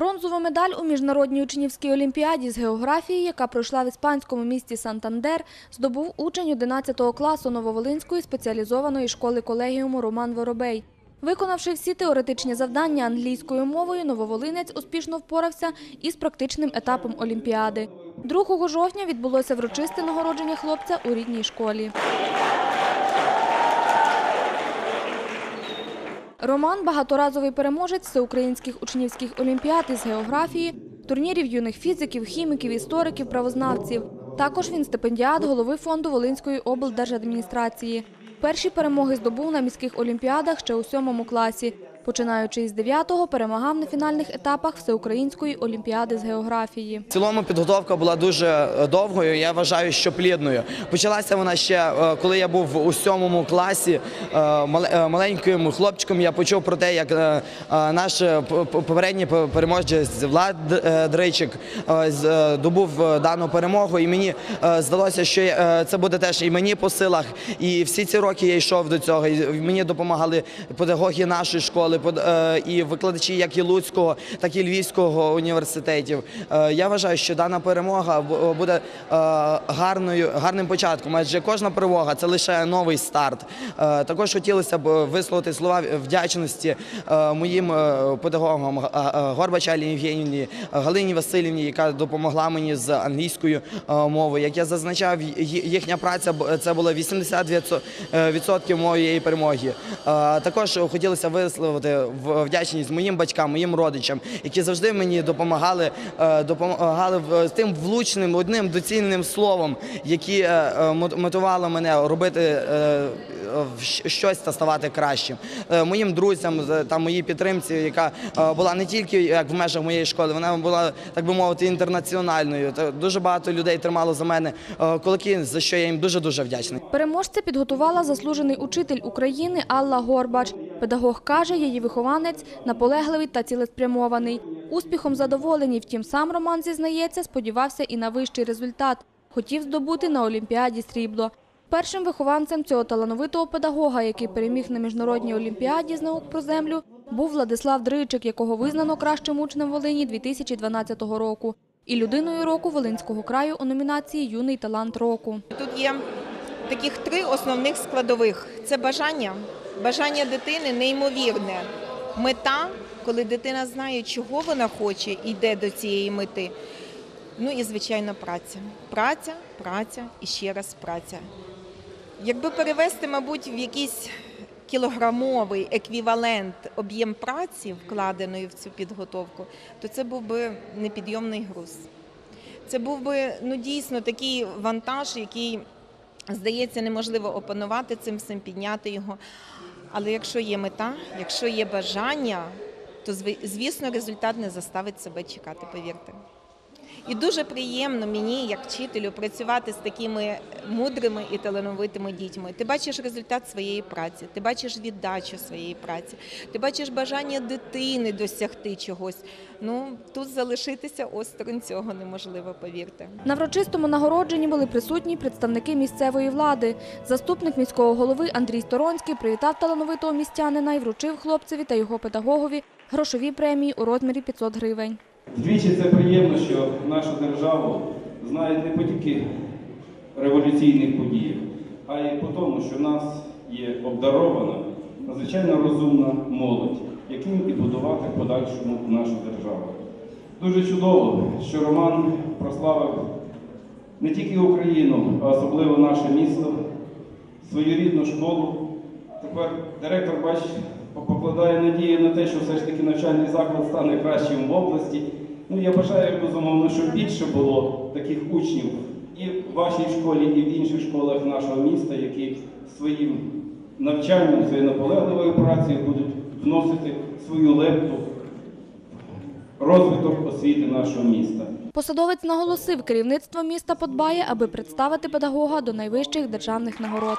Бронзову медаль у міжнародній учнівській олімпіаді з географії, яка пройшла в іспанському місті Сантандер, здобув учень 11 класу Нововолинської спеціалізованої школи колегіуму Роман Воробей. Виконавши всі теоретичні завдання англійською мовою, нововолинець успішно впорався із практичним етапом олімпіади. 2 жовтня відбулося врочисте нагородження хлопця у рідній школі. Роман – багаторазовий переможець всеукраїнських учнівських олімпіад із географії, турнірів юних фізиків, хіміків, істориків, правознавців. Також він стипендіат голови фонду Волинської облдержадміністрації. Перші перемоги здобув на міських олімпіадах ще у сьомому класі. Починаючи із 9-го, перемагав на фінальних етапах Всеукраїнської олімпіади з географії. В цілому підготовка була дуже е, довгою. Я вважаю, що плідною. Почалася вона ще е, коли я був у сьомому класі. Е, Маленьким хлопчиком я почув про те, як наш попередній переможець Влад Дричик з- добув е, дану перемогу, і мені здалося, що це буде теж і мені по силах. І всі ці роки я йшов до цього. І мені допомагали педагоги нашої школи, под- е, і викладачі як і Луцького, так і Львівського університетів. Е, Я вважаю, що дана перемога буде е, гарною, гарним початком, адже кожна перемога це лише новий старт. Також хотілося б висловити слова вдячності моїм педагогам Г- е, Горбач Алі Євгенівні, Галині Васильівні, яка допомогла мені з англійською мовою. Як я зазначав, їхня праця це було 80% е, відсотків моєї перемоги. Також хотілося висловити в- вдячність моїм батькам, моїм родичам, які завжди мені допомагали, е, допомагали тим влучним, одним доцільним словом, які е, е, мотивували мене робити щось та ставати кращим. Моїм друзям та моїй підтримці, яка була не тільки як в межах моєї школи, вона була так би мовити інтернаціональною. Дуже багато людей тримало за мене кулаки, за що я їм дуже дуже вдячний. Переможця підготувала заслужений учитель України Алла Горбач. Педагог каже, її вихованець наполегливий та цілеспрямований. Успіхом задоволені, втім сам Роман зізнається, сподівався і на вищий результат. Хотів здобути на Олімпіаді срібло. Першим вихованцем цього талановитого педагога, який переміг на міжнародній олімпіаді з наук про землю, був Владислав Дричик, якого визнано кращим учнем Волині 2012 року. І людиною року Волинського краю у номінації Юний талант року. Тут є таких три основних складових: це бажання, бажання дитини неймовірне. Мета, коли дитина знає, чого вона хоче, йде до цієї мети. Ну і звичайно, праця. Праця, праця і ще раз праця. Якби перевести, мабуть, в якийсь кілограмовий еквівалент об'єм праці, вкладеної в цю підготовку, то це був би непідйомний груз. Це був би ну дійсно такий вантаж, який здається неможливо опанувати цим всім, підняти його. Але якщо є мета, якщо є бажання, то звісно результат не заставить себе чекати, повірте. І дуже приємно мені, як вчителю, працювати з такими мудрими і талановитими дітьми. Ти бачиш результат своєї праці, ти бачиш віддачу своєї праці, ти бачиш бажання дитини досягти чогось. Ну тут залишитися осторонь цього неможливо, повірте. На врочистому нагородженні були присутні представники місцевої влади. Заступник міського голови Андрій Сторонський привітав талановитого містянина і вручив хлопцеві та його педагогові грошові премії у розмірі 500 гривень. Двічі це приємно, що нашу державу знають не по тільки революційних подіях, а й по тому, що в нас є обдарована, надзвичайно розумна молодь, яким і будувати в подальшому нашу державу. Дуже чудово, що Роман прославив не тільки Україну, а особливо наше місто, свою рідну школу. Тепер директор, бач, покладає надію на те, що все ж таки навчальний заклад стане кращим в області. Ну, я бажаю, безумовно, щоб більше було таких учнів і в вашій школі, і в інших школах нашого міста, які своїм навчанням, своєю наполегливою працею будуть вносити свою лепту розвиток освіти нашого міста. Посадовець наголосив, керівництво міста подбає, аби представити педагога до найвищих державних нагород.